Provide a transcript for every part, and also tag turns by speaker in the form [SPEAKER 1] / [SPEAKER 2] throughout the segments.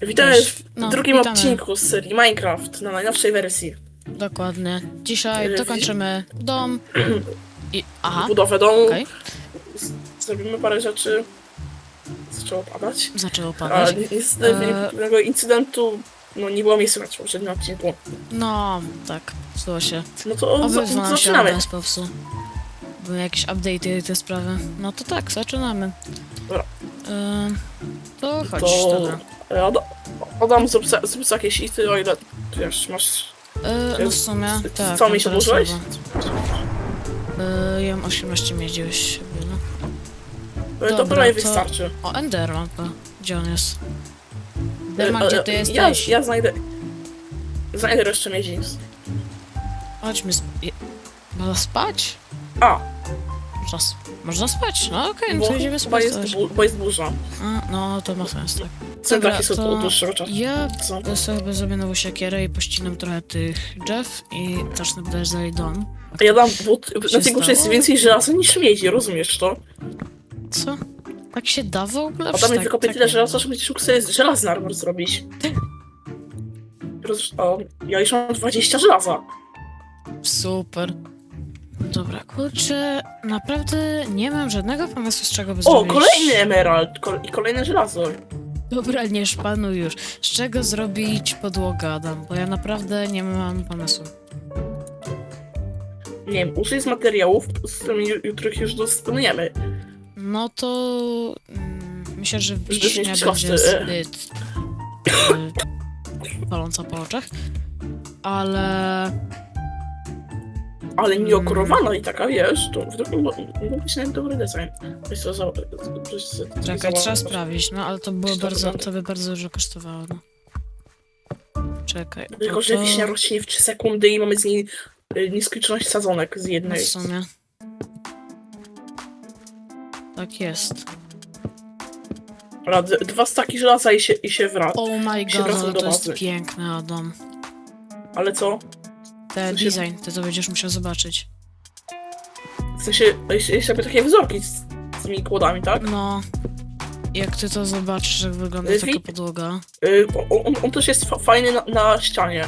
[SPEAKER 1] Witamy
[SPEAKER 2] Cześć.
[SPEAKER 1] w
[SPEAKER 2] No,
[SPEAKER 1] drugim
[SPEAKER 2] witamy.
[SPEAKER 1] odcinku z serii Minecraft na najnowszej wersji.
[SPEAKER 2] Dokładnie. Dzisiaj dokończymy dom i... Aha,
[SPEAKER 1] Budowę domu. Z- Zrobimy parę rzeczy. Zaczęło padać.
[SPEAKER 2] Zaczęło padać.
[SPEAKER 1] ni- niestety w
[SPEAKER 2] Eee.
[SPEAKER 1] tego incydentu no, nie było miejsca na poprzednim odcinku.
[SPEAKER 2] No, tak, zdało się.
[SPEAKER 1] No to za,
[SPEAKER 2] Obydwa
[SPEAKER 1] to
[SPEAKER 2] nam się
[SPEAKER 1] zaczynamy.
[SPEAKER 2] bez. Były jakieś update'y i te sprawy. No to tak, zaczynamy.
[SPEAKER 1] Dobra.
[SPEAKER 2] Ym, to chodź,
[SPEAKER 1] To
[SPEAKER 2] dobra.
[SPEAKER 1] Ad- Adam zrób, jakieś ity, o ile wiesz, masz...
[SPEAKER 2] Yy, no w sumie, tak.
[SPEAKER 1] Co mi się dłużyłeś?
[SPEAKER 2] Yy, ja mam 18 miedzi już siebie, no.
[SPEAKER 1] E, To
[SPEAKER 2] Dobra,
[SPEAKER 1] prawie
[SPEAKER 2] to-
[SPEAKER 1] wystarczy.
[SPEAKER 2] O, Enderman, to. Gdzie on jest?
[SPEAKER 1] E,
[SPEAKER 2] Enderman, gdzie ty
[SPEAKER 1] Ja,
[SPEAKER 2] jesteś?
[SPEAKER 1] ja znajdę... Znajdę jeszcze miedzi.
[SPEAKER 2] Chodźmy je- Można spać?
[SPEAKER 1] A,
[SPEAKER 2] Można. Można spać? No okej, no
[SPEAKER 1] bo,
[SPEAKER 2] to idziemy
[SPEAKER 1] bo,
[SPEAKER 2] spać.
[SPEAKER 1] jest,
[SPEAKER 2] też.
[SPEAKER 1] bu- bo jest burza.
[SPEAKER 2] A, no to ma sens, tak.
[SPEAKER 1] Centraki są
[SPEAKER 2] to
[SPEAKER 1] czasu.
[SPEAKER 2] Ja
[SPEAKER 1] Są.
[SPEAKER 2] sobie zrobię nową siekierę i pościnam trochę tych drzew i zacznę budować dalej dom.
[SPEAKER 1] A ja dam, bo na tej górze jest więcej żelaza niż miedzi, rozumiesz to?
[SPEAKER 2] Co? Tak się da w ogóle?
[SPEAKER 1] A tam
[SPEAKER 2] tak,
[SPEAKER 1] wykopię
[SPEAKER 2] tak
[SPEAKER 1] tyle
[SPEAKER 2] nie
[SPEAKER 1] żelaza, że będziesz mógł sobie żelazny armor zrobić. Roz... O, ja już mam 20 żelaza.
[SPEAKER 2] Super. Dobra, kurczę, naprawdę nie mam żadnego pomysłu, z czego by
[SPEAKER 1] O,
[SPEAKER 2] zrobić...
[SPEAKER 1] kolejny emerald i kolejne żelazo.
[SPEAKER 2] Dobra, nie szpanuj już. Z czego zrobić podłogę, Adam? Bo ja naprawdę nie mam pomysłu.
[SPEAKER 1] Nie wiem, użyj z materiałów, z którymi ju- których już dysponujemy.
[SPEAKER 2] No to mm, myślę, że wiśnia będzie
[SPEAKER 1] e.
[SPEAKER 2] zbyt y, paląca po oczach, ale
[SPEAKER 1] Ale
[SPEAKER 2] Mm.
[SPEAKER 1] nieokorowana i taka, wiesz, to w drugim mógł być nawet dobry design. To za... to-
[SPEAKER 2] czekaj, trzeba sprawdzić, no ale to było
[SPEAKER 1] Czy to
[SPEAKER 2] bardzo,
[SPEAKER 1] wygląda?
[SPEAKER 2] to by bardzo dużo kosztowało, no. Czekaj,
[SPEAKER 1] Tylko,
[SPEAKER 2] no
[SPEAKER 1] że
[SPEAKER 2] to
[SPEAKER 1] wiśnia rośnie w 3 sekundy i mamy z niej y, nieskończoność sadzonek z
[SPEAKER 2] no
[SPEAKER 1] jednej.
[SPEAKER 2] w sumie. Tak jest.
[SPEAKER 1] Dobra, d- dwa staki żelaza i się, i się wraca.
[SPEAKER 2] Oh my
[SPEAKER 1] Się
[SPEAKER 2] god,
[SPEAKER 1] wracam
[SPEAKER 2] ale
[SPEAKER 1] do
[SPEAKER 2] to jest
[SPEAKER 1] bazy.
[SPEAKER 2] piękne, Adam.
[SPEAKER 1] Ale co?
[SPEAKER 2] Te
[SPEAKER 1] się-
[SPEAKER 2] design, ty to będziesz musiał zobaczyć.
[SPEAKER 1] W sensie, jeśli jeśli takie wzorki z, z tymi kłodami, tak?
[SPEAKER 2] No, jak ty to zobaczysz, jak wygląda
[SPEAKER 1] Y,
[SPEAKER 2] taka podłoga.
[SPEAKER 1] Y, on, on, on też jest fa fajny na, na ścianie.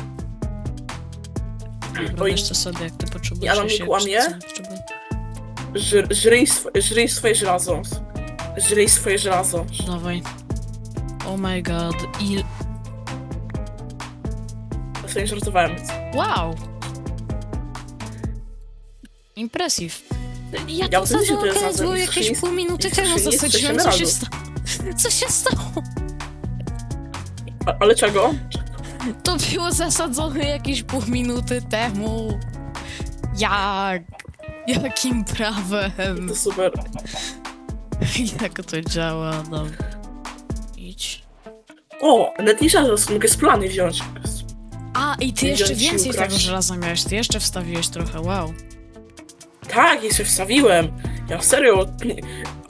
[SPEAKER 1] Oj.
[SPEAKER 2] Robisz to sobie, jak ty potrzebujesz.
[SPEAKER 1] Ja nam nie
[SPEAKER 2] się
[SPEAKER 1] kłamię.
[SPEAKER 2] co potrzebujesz.
[SPEAKER 1] Żr, żryj, sw żryj swoje żelazo. Żryj swoje żelazo.
[SPEAKER 2] Dawaj. Oh my god. I...
[SPEAKER 1] Ja sobie nie żartowałem.
[SPEAKER 2] Wow! Impressive. Ja
[SPEAKER 1] Ja
[SPEAKER 2] to zacząłem
[SPEAKER 1] znalazłem.
[SPEAKER 2] było jakieś pół minuty temu zasadziłem. Co się stało? Co się stało?
[SPEAKER 1] A, ale czego?
[SPEAKER 2] To było zasadzone jakieś pół minuty temu. Jak? Jakim prawem?
[SPEAKER 1] To super.
[SPEAKER 2] Jak to działa? No. Idź.
[SPEAKER 1] O, nawet nie mogę z plany wziąć.
[SPEAKER 2] A, i ty
[SPEAKER 1] Nie
[SPEAKER 2] jeszcze więcej tego żelaza miałeś. Ty jeszcze wstawiłeś trochę, wow.
[SPEAKER 1] Tak, jeszcze wstawiłem. Ja serio. nie-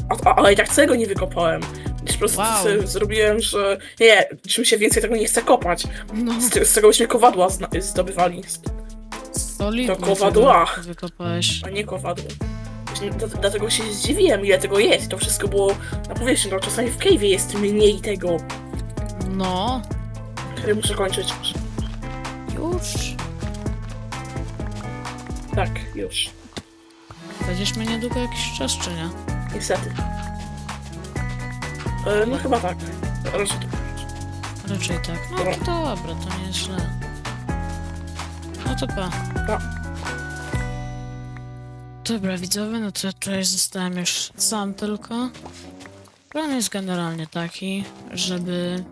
[SPEAKER 1] A, a, ale i tak całego nie wykopałem. Po prostu
[SPEAKER 2] Wow.
[SPEAKER 1] zrobiłem, że nie, czym się więcej tego nie chce kopać.
[SPEAKER 2] No,
[SPEAKER 1] Z, z tego byśmy kowadła zna- zdobywali.
[SPEAKER 2] solidnie
[SPEAKER 1] To kowadła.
[SPEAKER 2] Wykopałeś.
[SPEAKER 1] A nie kowadło. Dla- Dlatego się zdziwiłem, ile tego jest. To wszystko było na powierzchni. No, czasami w cave'ie jest mniej tego.
[SPEAKER 2] No,
[SPEAKER 1] Który muszę kończyć.
[SPEAKER 2] już.
[SPEAKER 1] Tak, już.
[SPEAKER 2] Będziesz miał niedługo jakiś czas, czy nie?
[SPEAKER 1] Niestety. E, no chyba tak. Raczej tak.
[SPEAKER 2] Raczej tak. No to dobra, to nie jest źle. No to pa.
[SPEAKER 1] Pa.
[SPEAKER 2] Dobra, widzowie, no to ja tutaj zostałem już sam tylko. Plan jest generalnie taki, żeby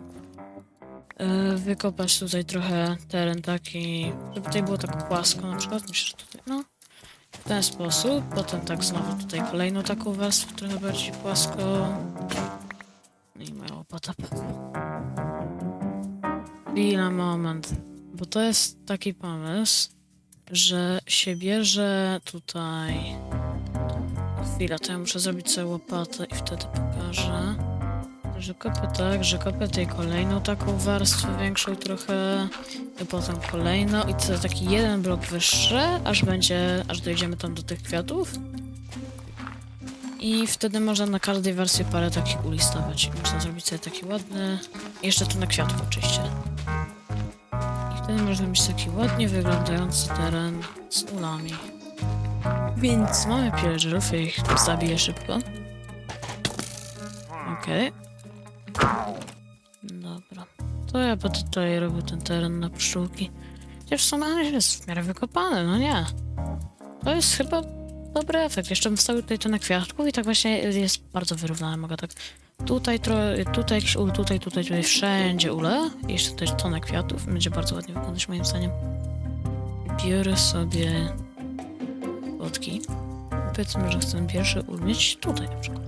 [SPEAKER 2] e, wykopać tutaj trochę teren taki, żeby tutaj było tak płasko na przykład, myślę, że tutaj, no. W ten sposób, potem tak znowu tutaj kolejną taką warstwę, trochę bardziej płasko. No i moja łopata Chwila, moment. Bo to jest taki pomysł, że się bierze tutaj. Chwila, to ja muszę zrobić sobie łopatę i wtedy pokażę. Że kopię tak, że kopię tej kolejną taką warstwę większą trochę i potem kolejną i to taki jeden blok wyższy, aż będzie, aż dojdziemy tam do tych kwiatów. I wtedy można na każdej wersji parę takich uli stawiać. I Można zrobić sobie taki ładny. Jeszcze tu na kwiatku oczywiście. I wtedy można mieć taki ładnie wyglądający teren z ulami. Więc mamy pillagerów, ja ich zabiję szybko. Okej. Dobra. To ja będę tutaj robił ten teren na pszczółki. Chociaż w sumie jest w miarę wykopany, no nie. To jest chyba dobry efekt. Jeszcze bym wstawił tutaj tonę kwiatków i tak właśnie jest bardzo wyrównane. Mogę tak tutaj trochę, tutaj jakiś ul, tutaj, tutaj, tutaj, wszędzie ule. Jeszcze tutaj tonę kwiatów. Będzie bardzo ładnie wyglądać moim zdaniem. Biorę sobie płotki. Powiedzmy, że chcę pierwszy ul mieć tutaj na przykład.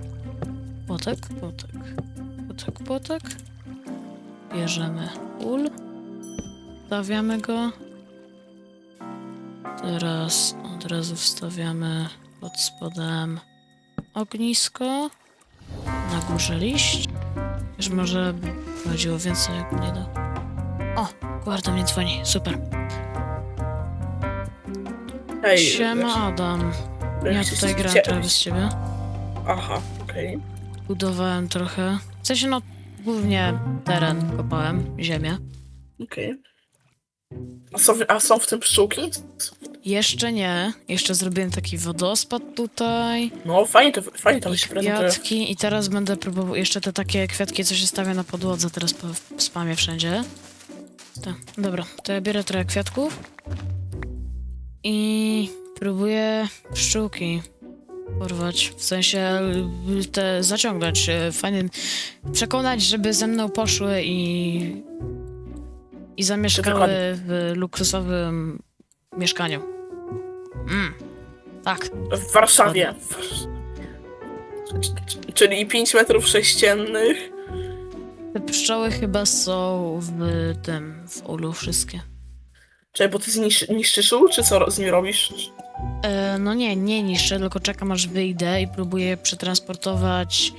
[SPEAKER 2] Płotek, płotek, płotek, płotek. Bierzemy ul. Stawiamy go. Teraz od razu wstawiamy pod spodem ognisko. Na górze liść. Już może by chodziło więcej, jak nie da. O, guarda mnie dzwoni, super.
[SPEAKER 1] Hej,
[SPEAKER 2] Siema Adam. Ja tutaj
[SPEAKER 1] wiesz,
[SPEAKER 2] trochę bez ciebie.
[SPEAKER 1] Aha, okej.
[SPEAKER 2] Budowałem trochę. W sensie no, głównie teren kopałem, ziemię.
[SPEAKER 1] Okej. A, są, a są w tym pszczółki?
[SPEAKER 2] Jeszcze nie. Jeszcze zrobiłem taki wodospad tutaj.
[SPEAKER 1] No fajnie to, fajnie
[SPEAKER 2] I
[SPEAKER 1] się prezentuje.
[SPEAKER 2] kwiatki i teraz będę próbował jeszcze te takie kwiatki, co się stawia na podłodze, teraz po w spamie wszędzie. Tak, dobra, to ja biorę trochę kwiatków i próbuję pszczółki porwać, w sensie y, te zaciągnąć, y, fajnie przekonać, żeby ze mną poszły i i zamieszkały w luksusowym mieszkaniu. Mm, tak.
[SPEAKER 1] W Warszawie. Czyli 5 metrów sześciennych.
[SPEAKER 2] Te pszczoły chyba są w tym, w ulu wszystkie.
[SPEAKER 1] Czekaj, bo ty znisz, niszczysz ul, czy co z nim robisz?
[SPEAKER 2] E, no nie, nie niszczę, tylko czekam aż wyjdę i próbuję przetransportować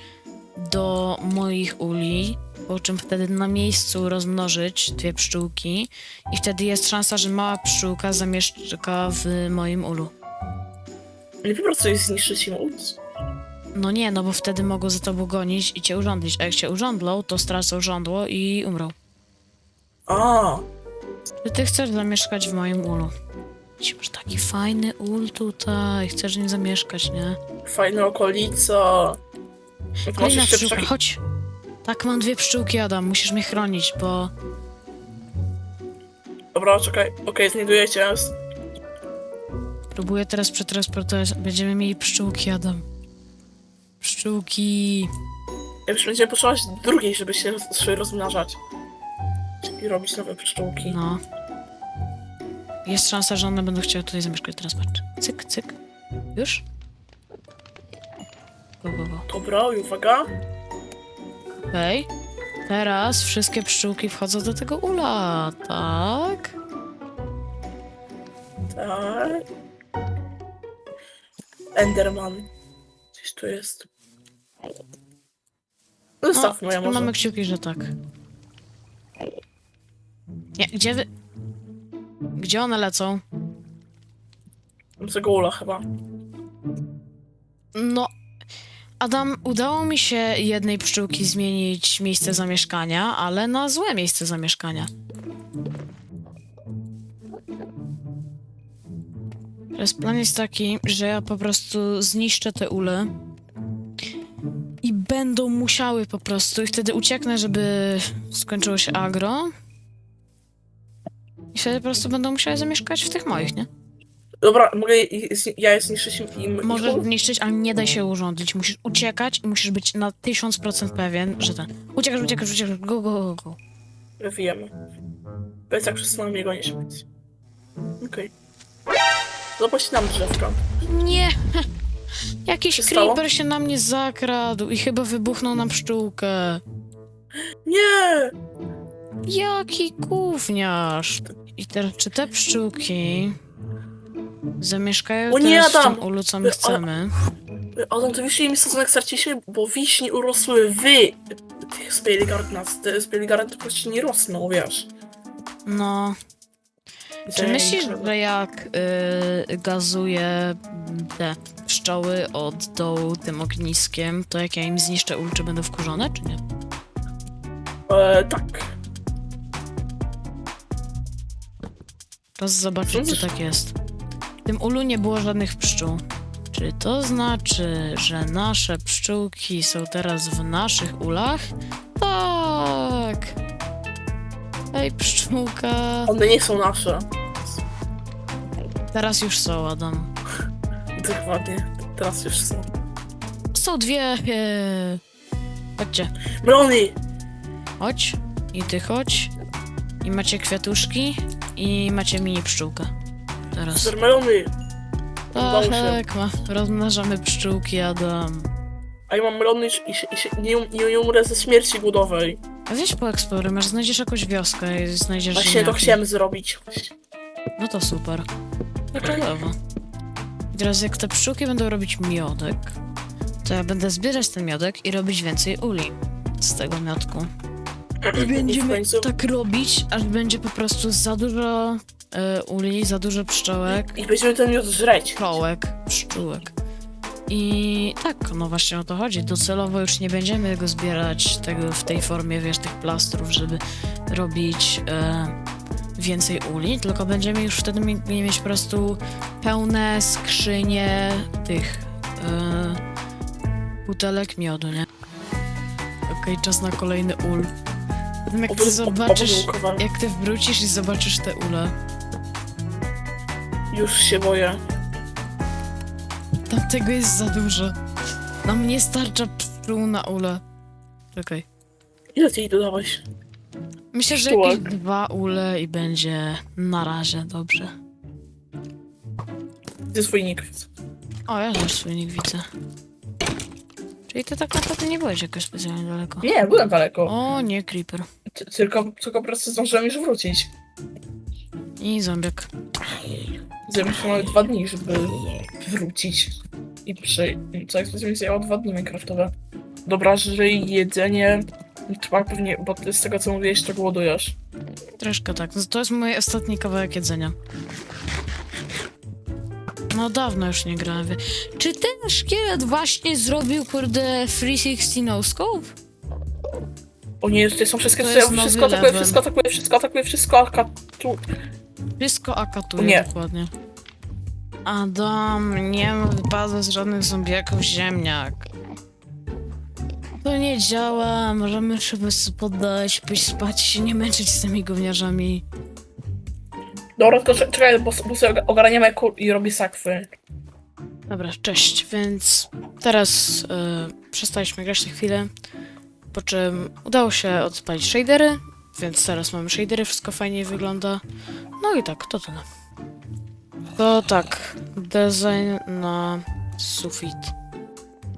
[SPEAKER 2] do moich uli, po czym wtedy na miejscu rozmnożyć dwie pszczółki i wtedy jest szansa, że mała pszczółka zamieszka w moim ulu.
[SPEAKER 1] Nie po prostu jest zniszczyć im ul.
[SPEAKER 2] No nie, no bo wtedy mogą za tobą gonić i cię urządlić, a jak cię urządlą, to stracą żądło i umrą.
[SPEAKER 1] A,
[SPEAKER 2] Czy ty chcesz zamieszkać w moim ulu? Ci Masz taki fajny ul tutaj, chcesz w nim zamieszkać, nie?
[SPEAKER 1] fajna okolica.
[SPEAKER 2] Kolejna
[SPEAKER 1] jeszcze
[SPEAKER 2] pszczółka,
[SPEAKER 1] pszczółki.
[SPEAKER 2] chodź. Tak, mam dwie pszczółki, Adam, musisz mnie chronić, bo...
[SPEAKER 1] Dobra, czekaj. Okej, znajduję cię.
[SPEAKER 2] Próbuję teraz przetransportować, będziemy mieli pszczółki, Adam. Pszczółki...
[SPEAKER 1] Ja już będziemy potrzebować drugiej, żeby się roz, się rozmnażać. I robić nowe pszczółki.
[SPEAKER 2] No. Jest szansa, że one będą chciały tutaj zamieszkać. Teraz patrz. Cyk, cyk. Już? Go, go, go.
[SPEAKER 1] Dobra, i uwaga.
[SPEAKER 2] Okej. Teraz wszystkie pszczółki wchodzą do tego ula, tak?
[SPEAKER 1] Tak. Enderman. Gdzieś tu jest. Zostaw moja może.
[SPEAKER 2] mamy kciuki, że tak. Nie, gdzie wy... Gdzie one lecą?
[SPEAKER 1] Mam tego ula chyba.
[SPEAKER 2] No... Adam, udało mi się jednej pszczółki zmienić miejsce zamieszkania, ale na złe miejsce zamieszkania. Teraz plan jest taki, że ja po prostu zniszczę te ule i będą musiały po prostu i wtedy ucieknę, żeby skończyło się agro. I wtedy po prostu będą musiały zamieszkać w tych moich, nie?
[SPEAKER 1] Dobra, mogę je- zni- ja je zniszczyć im- im...
[SPEAKER 2] Możesz
[SPEAKER 1] ich
[SPEAKER 2] zniszczyć, ale nie daj się urządzić. Musisz uciekać i musisz być na 1000% pewien, że ten. Uciekasz, uciekasz, uciekasz, go, go, go, go.
[SPEAKER 1] Wiemy. Bez jak przestanę mnie gonić. Okej. Zobacz nam drzewka.
[SPEAKER 2] Nie! Jakiś
[SPEAKER 1] Co stało?
[SPEAKER 2] creeper się na mnie zakradł i chyba wybuchnął na pszczółkę.
[SPEAKER 1] Nie!
[SPEAKER 2] Jaki gówniarz! I teraz, czy te pszczółki zamieszkają
[SPEAKER 1] O nie,
[SPEAKER 2] teraz w
[SPEAKER 1] Adam!
[SPEAKER 2] tym ulu, co my chcemy?
[SPEAKER 1] Adam, to wiesz, ile mi stosunek starcisie, bo wiśnie urosły w tych Spieligardnas. Te Spieligardny po prostu nie rosną, wiesz.
[SPEAKER 2] No, czy
[SPEAKER 1] Dzięki.
[SPEAKER 2] myślisz, że jak y, gazuję te pszczoły, pszczoły od dołu tym ogniskiem, to jak ja im zniszczę ul, czy będą wkurzone, czy nie?
[SPEAKER 1] E, tak.
[SPEAKER 2] Teraz zobaczyć, czy tak jest. W tym ulu nie było żadnych pszczół. Czy to znaczy, że nasze pszczółki są teraz w naszych ulach? Tak! Ej, pszczółka!
[SPEAKER 1] One nie są nasze.
[SPEAKER 2] Teraz już są, Adam.
[SPEAKER 1] Dokładnie. Teraz już są.
[SPEAKER 2] Są dwie. e, Chodźcie.
[SPEAKER 1] Melony!
[SPEAKER 2] Chodź. I ty chodź. I macie kwiatuszki. I macie mini pszczółkę. Teraz.
[SPEAKER 1] Super melony! Udało się.
[SPEAKER 2] Tak, ma. Rozmnażamy pszczółki, Adam.
[SPEAKER 1] A ja mam melony i, i, się, nie, nie, nie umrę ze śmierci głodowej.
[SPEAKER 2] A weź poeksploruj, masz znajdziesz jakąś wioskę i znajdziesz
[SPEAKER 1] Właśnie to
[SPEAKER 2] ziemniaki.
[SPEAKER 1] chciałem zrobić.
[SPEAKER 2] No to super. Czadowo. I teraz jak te pszczółki będą robić miodek, to ja będę zbierać ten miodek i robić więcej uli z tego miodku. I będziemy
[SPEAKER 1] końcu-
[SPEAKER 2] tak robić, aż będzie po prostu za dużo e, uli, za dużo pszczołek,
[SPEAKER 1] I będziemy ten miód żreć.
[SPEAKER 2] pszczołek, pszczółek. I tak, no właśnie o to chodzi. Docelowo już nie będziemy go zbierać tego w tej formie, wiesz, tych plastrów, żeby robić e, więcej uli, tylko będziemy już wtedy mi- mieć po prostu pełne skrzynie tych e, butelek miodu, nie? Okej, czas na kolejny ul. Potem jak ty zobaczysz, jak ty wrócisz i zobaczysz te ule,
[SPEAKER 1] Już się boję.
[SPEAKER 2] tam tego jest za dużo. Nam nie starcza pszczół na ule. Czekaj.
[SPEAKER 1] Ile ty jej dodałeś?
[SPEAKER 2] Myślę, że
[SPEAKER 1] Pszczółek.
[SPEAKER 2] jakieś dwa ule i będzie na razie dobrze.
[SPEAKER 1] Gdzie swój nick?
[SPEAKER 2] O, ja też swój nick widzę. Czyli ty tak naprawdę nie byłeś jakoś specjalnie daleko.
[SPEAKER 1] Nie, byłem daleko.
[SPEAKER 2] O, nie, creeper.
[SPEAKER 1] Ty- Tylko, tylko po prostu zdążyłem już wrócić.
[SPEAKER 2] I zombiak.
[SPEAKER 1] Zajęło nawet dwa dni, żeby wrócić. I przy... Co jak mi zajęło dwa dni Minecraftowe. Dobra, żyj, jedzenie. Chyba pewnie, bo ty z tego co mówiłeś, to głodujesz.
[SPEAKER 2] Troszkę tak. No To jest mój ostatni kawałek jedzenia. No dawno już nie grałem. Czy ten szkielet właśnie zrobił, kurde, 360 no scope?
[SPEAKER 1] O nie, to są wszystkie,
[SPEAKER 2] To jest nowy
[SPEAKER 1] wszystko atakuje,
[SPEAKER 2] level.
[SPEAKER 1] wszystko atakuje, wszystko atakuje, wszystko akatu...
[SPEAKER 2] Wszystko akatuje,
[SPEAKER 1] Nie.
[SPEAKER 2] dokładnie. Adam, nie wypada z żadnych zombiaków ziemniak. To nie działa, możemy się poddać, pójść spać i się nie męczyć z tymi gówniarzami.
[SPEAKER 1] Dobra, tylko cze- czekaj, bo, bo sobie ogarniamy kur i robię sakwy.
[SPEAKER 2] Dobra, cześć, więc teraz e, przestaliśmy grać na chwilę, po czym udało się odpalić shadery, więc teraz mamy shadery, wszystko fajnie wygląda. No i tak, to tyle. To tak, design na sufit.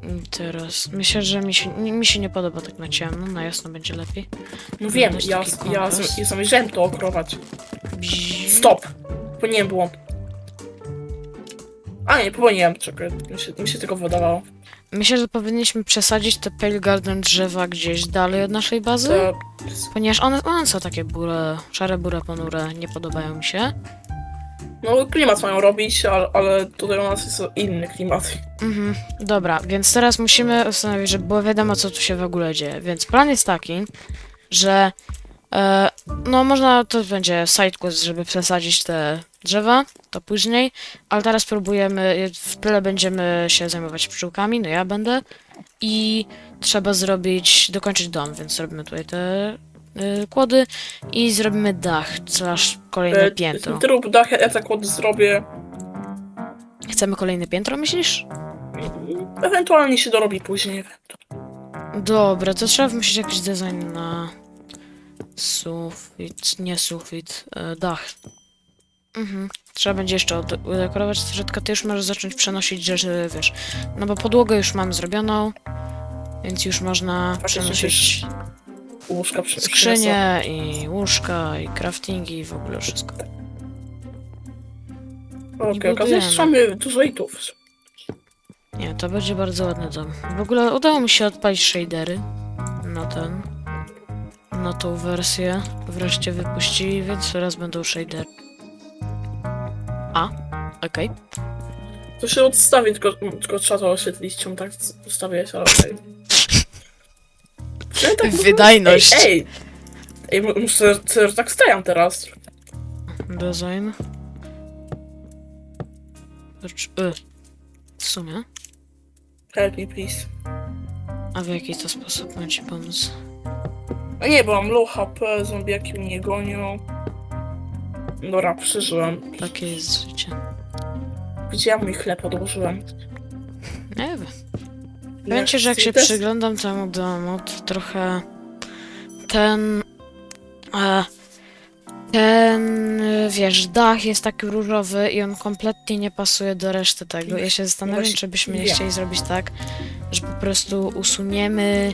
[SPEAKER 2] I Teraz, myślę, że mi się, mi się nie podoba tak na ciemno, na jasno będzie lepiej.
[SPEAKER 1] No wiem,
[SPEAKER 2] Też
[SPEAKER 1] ja,
[SPEAKER 2] taki
[SPEAKER 1] ja,
[SPEAKER 2] kontrast.
[SPEAKER 1] ja zamierzałem to okrować. Stop! Powinienem było. A nie, powinienem, czekaj, mi się, mi się tylko wydawało.
[SPEAKER 2] Myślę, że powinniśmy przesadzić te Pale Garden drzewa gdzieś dalej od naszej bazy.
[SPEAKER 1] To,
[SPEAKER 2] Ponieważ one, one są takie bure, szare, bure, ponure, nie podobają mi się.
[SPEAKER 1] no klimat mają robić, ale, ale tutaj u nas jest inny klimat.
[SPEAKER 2] Mhm, dobra, więc teraz musimy ustanowić, żeby było wiadomo, co tu się w ogóle dzieje. Więc plan jest taki, że e, no można, to będzie sidequest, żeby przesadzić te drzewa, to później, ale teraz próbujemy, w tyle będziemy się zajmować pszczółkami, no ja będę i trzeba zrobić, dokończyć dom, więc zrobimy tutaj te y, kłody i zrobimy dach, slash kolejne
[SPEAKER 1] E,
[SPEAKER 2] piętro.
[SPEAKER 1] Ty rób dach, ja tak od zrobię.
[SPEAKER 2] Chcemy kolejne piętro, myślisz?
[SPEAKER 1] Ewentualnie się dorobi później.
[SPEAKER 2] Dobra, to trzeba wymyślić jakiś design na sufit, nie sufit, e, dach. Mhm. Trzeba będzie jeszcze udekorować środka, ty już możesz zacząć przenosić rzeczy, wiesz, no bo podłogę już mam zrobioną, więc już można przenosić
[SPEAKER 1] Łóżka
[SPEAKER 2] skrzynie i łóżka i craftingi i w ogóle wszystko.
[SPEAKER 1] Okej, okazuje się, że mamy dużo itów.
[SPEAKER 2] Nie, to będzie bardzo ładny dom. W ogóle udało mi się odpalić shadery na ten, na tą wersję. Wreszcie wypuścili, więc teraz będą shadery. A, okej.
[SPEAKER 1] To się odstawi, tylko, tylko trzeba to oświetlić, czemu tak ustawiłeś, ale okej. Tak
[SPEAKER 2] Wydajność.
[SPEAKER 1] Ej, ej! Ej, mu- muszę, że tak stajam teraz.
[SPEAKER 2] Design. Lecz- y. W sumie.
[SPEAKER 1] Help me, please.
[SPEAKER 2] A w jaki to sposób ma ci pomóc?
[SPEAKER 1] A nie, bo mam low HP, zombiaki mnie gonią. Dobra, przeżyłem.
[SPEAKER 2] Takie jest życie.
[SPEAKER 1] Widziałem mój chleb, odłożyłem.
[SPEAKER 2] Nie wiem. Powiem ci, że jak się przyglądam temu domu, to trochę ten... E, ten, y, wiesz, dach jest taki różowy i on kompletnie nie pasuje do reszty tego. Ja się zastanawiam,
[SPEAKER 1] właśnie
[SPEAKER 2] czy byśmy nie chcieli zrobić tak, że po prostu usuniemy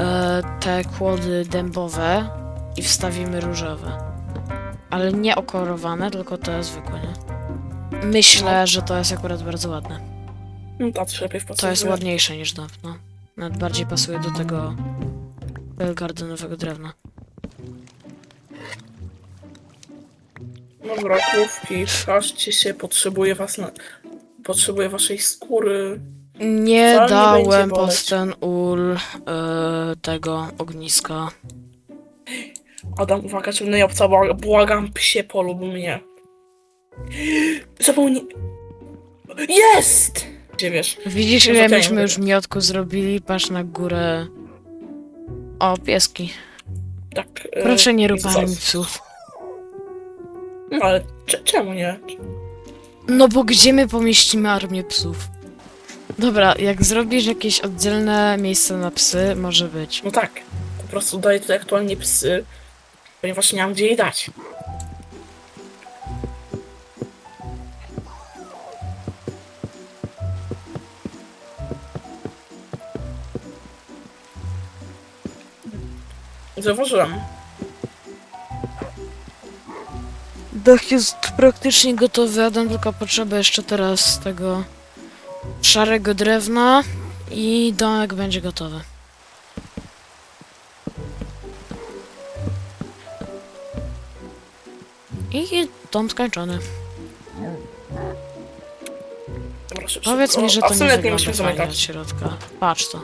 [SPEAKER 2] e, te kłody dębowe i wstawimy różowe. Ale nie okorowane, tylko te zwykłe, nie? Myślę, że to jest akurat bardzo ładne.
[SPEAKER 1] No tak, lepiej
[SPEAKER 2] To jest ładniejsze niż dawno. Nawet bardziej pasuje do tego gardenowego drewna.
[SPEAKER 1] Dobra, krówki, każcie się, potrzebuję was na... Potrzebuję waszej skóry.
[SPEAKER 2] Nie
[SPEAKER 1] Wcale nie
[SPEAKER 2] dałem
[SPEAKER 1] będzie
[SPEAKER 2] pod ten ul e, tego ogniska.
[SPEAKER 1] Adam, uwaga, ciemnej obca, bła- błagam, psie polub mnie. Zapomnij... Jest! Gdzie wiesz?
[SPEAKER 2] Widzisz,
[SPEAKER 1] No
[SPEAKER 2] ile myśmy już miotku zrobili? Patrz na górę. O, pieski.
[SPEAKER 1] Tak. e,
[SPEAKER 2] Proszę nie rób psów.
[SPEAKER 1] No ale cze- czemu nie?
[SPEAKER 2] No bo gdzie my pomieścimy armię psów? Dobra, jak zrobisz jakieś oddzielne miejsce na psy, może być.
[SPEAKER 1] No tak. Po prostu daję tutaj aktualnie psy, ponieważ nie mam gdzie jej dać. Zauważyłem.
[SPEAKER 2] Dach jest praktycznie gotowy, Adam tylko potrzeba jeszcze teraz tego szarego drewna i domek będzie gotowy. I dom skończony.
[SPEAKER 1] Dobra, szybko.
[SPEAKER 2] Powiedz mi, że to nie wygląda fajnie od środka. Patrz to.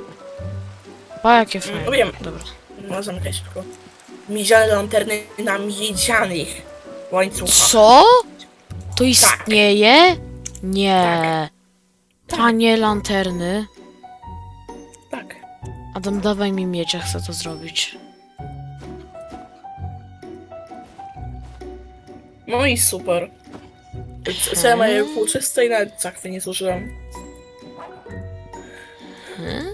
[SPEAKER 2] Pa, jakie
[SPEAKER 1] No
[SPEAKER 2] fajne.
[SPEAKER 1] wiem.
[SPEAKER 2] Dobra.
[SPEAKER 1] No zamykać szybko. Miedziane lanterny na miedzianych łańcuchach.
[SPEAKER 2] Co? To istnieje? Nie.
[SPEAKER 1] Tak.
[SPEAKER 2] Panie lanterny.
[SPEAKER 1] Tak.
[SPEAKER 2] Adam, dawaj mi mieć, ja chcę to zrobić.
[SPEAKER 1] No i super. C- Całe moje pół czyste i nawet cachwy nie zużyłem.
[SPEAKER 2] Hmm?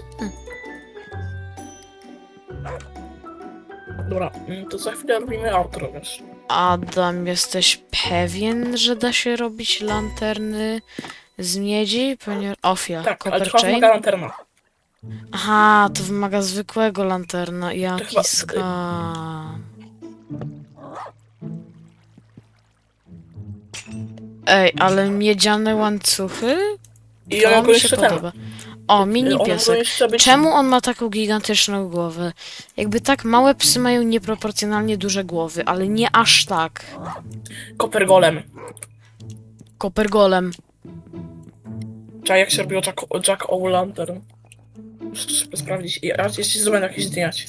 [SPEAKER 1] Dobra, mm, to za chwilę robimy outro, wiesz.
[SPEAKER 2] Adam, jesteś pewien, że da się robić lanterny z miedzi? Ponieważ... Ofia,
[SPEAKER 1] Tak, ale
[SPEAKER 2] copper
[SPEAKER 1] trwa
[SPEAKER 2] chain?
[SPEAKER 1] wymaga lanterna.
[SPEAKER 2] Aha, to wymaga zwykłego lanterna. Jaki
[SPEAKER 1] chyba-
[SPEAKER 2] skam. Ej, ale miedziane łańcuchy?
[SPEAKER 1] I
[SPEAKER 2] To mi
[SPEAKER 1] go
[SPEAKER 2] się
[SPEAKER 1] jeszcze ten.
[SPEAKER 2] podoba. O, mini
[SPEAKER 1] mogą
[SPEAKER 2] piesek.
[SPEAKER 1] jeszcze być...
[SPEAKER 2] Czemu on ma taką gigantyczną głowę? Jakby tak małe psy mają nieproporcjonalnie duże głowy, ale nie aż tak.
[SPEAKER 1] Copper golem. Czekaj, jak się robiło Jack, Jack O' Lantern. Muszę to sprawdzić. Ja, jeśli zrobię jakieś zdjęcie.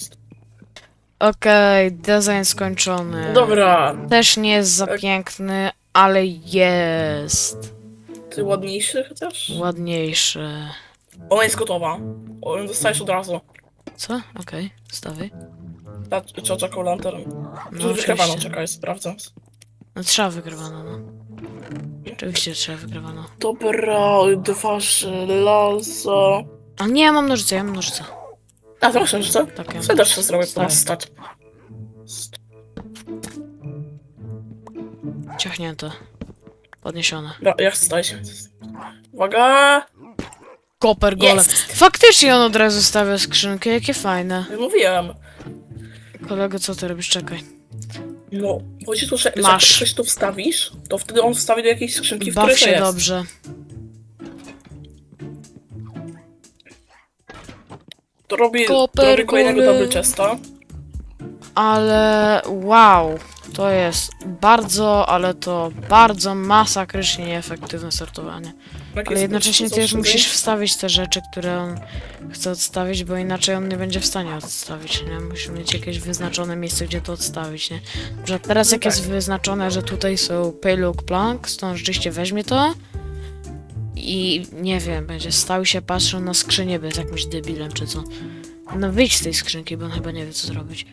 [SPEAKER 2] Okej, design skończony.
[SPEAKER 1] Dobra,
[SPEAKER 2] Też nie jest za
[SPEAKER 1] Tak.
[SPEAKER 2] piękny, ale jest.
[SPEAKER 1] ty ładniejszy chociaż?
[SPEAKER 2] Ładniejszy.
[SPEAKER 1] Ona jest gotowa. O, ją dostajesz od razu.
[SPEAKER 2] Co? Okej, stawię.
[SPEAKER 1] Ta, czy Jack O' Lantern.
[SPEAKER 2] No
[SPEAKER 1] No, wykrywano, czekaj, sprawdzam.
[SPEAKER 2] No trzeba wygrywano, no. Oczywiście trzeba wygrywano.
[SPEAKER 1] Dobra, dwa żelaza.
[SPEAKER 2] A nie, ja mam nożyce, ja mam nożyce.
[SPEAKER 1] A, to masz jeszcze?
[SPEAKER 2] Tak, ja mam
[SPEAKER 1] Co też zrobię po
[SPEAKER 2] Stary.
[SPEAKER 1] nas stać?
[SPEAKER 2] Ciachnięte. Podniesione.
[SPEAKER 1] Dobra, ja chcę stać. Uwaga!
[SPEAKER 2] Koper golem.
[SPEAKER 1] Jest!
[SPEAKER 2] Faktycznie on od razu stawia skrzynkę, jakie fajne.
[SPEAKER 1] Mówiłem.
[SPEAKER 2] Kolego, co ty robisz? Czekaj.
[SPEAKER 1] No, tu, że że
[SPEAKER 2] Masz.
[SPEAKER 1] jak coś tu wstawisz, to wtedy on wstawi do jakiejś skrzynki, w której
[SPEAKER 2] się
[SPEAKER 1] jest.
[SPEAKER 2] dobrze.
[SPEAKER 1] To robi, to kolejnego
[SPEAKER 2] golem.
[SPEAKER 1] double chesta.
[SPEAKER 2] Ale wow. To jest bardzo, ale to bardzo masakrycznie nieefektywne sortowanie.
[SPEAKER 1] Jak
[SPEAKER 2] Ale jednocześnie ty już musisz wstawić te rzeczy, które on chce odstawić, bo inaczej on nie będzie w stanie odstawić, nie? Musisz mieć jakieś wyznaczone miejsce, gdzie to odstawić, nie? Że teraz
[SPEAKER 1] No
[SPEAKER 2] jak jest
[SPEAKER 1] tak.
[SPEAKER 2] wyznaczone, że tutaj są Paylook Planks, to on rzeczywiście weźmie to i nie wiem, będzie stał się patrzył na skrzynię bez jakimś debilem czy co. No wyjdź z tej skrzynki, bo on chyba nie wie co zrobić.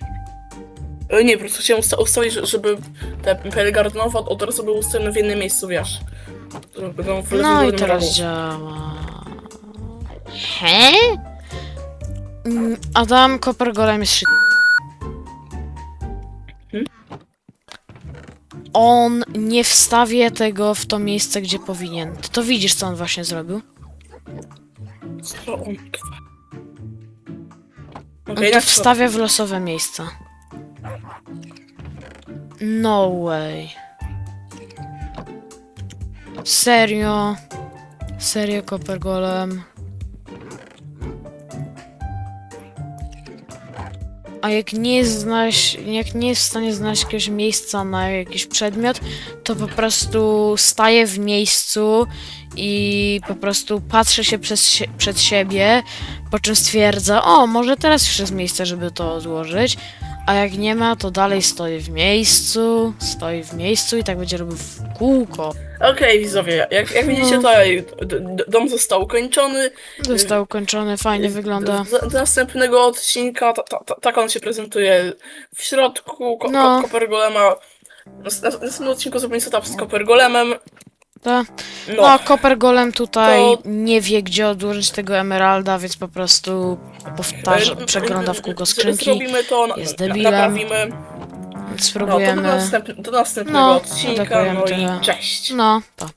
[SPEAKER 1] E, Nie, po prostu chciałem usta- ustawić, że- żeby te Pelgardonowe od, razu były ustawione w jednym miejscu, wiesz. Żeby będą w
[SPEAKER 2] No i teraz
[SPEAKER 1] rogu.
[SPEAKER 2] działa. He? Mm, Adam Copper Golem jest.
[SPEAKER 1] Hmm?
[SPEAKER 2] On nie wstawia tego w to miejsce, gdzie powinien. Ty to widzisz, co on właśnie zrobił?
[SPEAKER 1] Co on twa?
[SPEAKER 2] On to? wstawia w losowe miejsca. No way. Serio? Serio, Copper Golem? A jak nie znaleźć, jak nie jest w stanie znaleźć jakiegoś miejsca na jakiś przedmiot, to po prostu staje w miejscu i po prostu patrzy się przez, przed siebie, po czym stwierdza, o, może teraz już jest miejsce, żeby to odłożyć, a jak nie ma, to dalej stoi w miejscu, stoi w miejscu i tak będzie robił w kółko.
[SPEAKER 1] Okej, widzowie, jak, jak widzicie,
[SPEAKER 2] No.
[SPEAKER 1] tutaj d- d- dom został ukończony.
[SPEAKER 2] Został ukończony, fajnie wygląda.
[SPEAKER 1] Do, do następnego odcinka ta, ta, ta, tak on się prezentuje w środku ko,
[SPEAKER 2] No.
[SPEAKER 1] ko, Copper Golema. Na, na, na następnym odcinku zrobimy setup z Copper Golemem.
[SPEAKER 2] Ta.
[SPEAKER 1] No,
[SPEAKER 2] No, Copper Golem tutaj
[SPEAKER 1] To-
[SPEAKER 2] nie wie, gdzie odłożyć tego emeralda, więc po prostu powtarza, przegląda w kółko
[SPEAKER 1] z-
[SPEAKER 2] skrzynki,
[SPEAKER 1] Zrobimy to, na,
[SPEAKER 2] jest debilem.
[SPEAKER 1] naprawimy. No, to do,
[SPEAKER 2] spróbujemy.
[SPEAKER 1] następny, do następnego
[SPEAKER 2] No,
[SPEAKER 1] odcinka. No
[SPEAKER 2] tyle.
[SPEAKER 1] i cześć.
[SPEAKER 2] No, pa.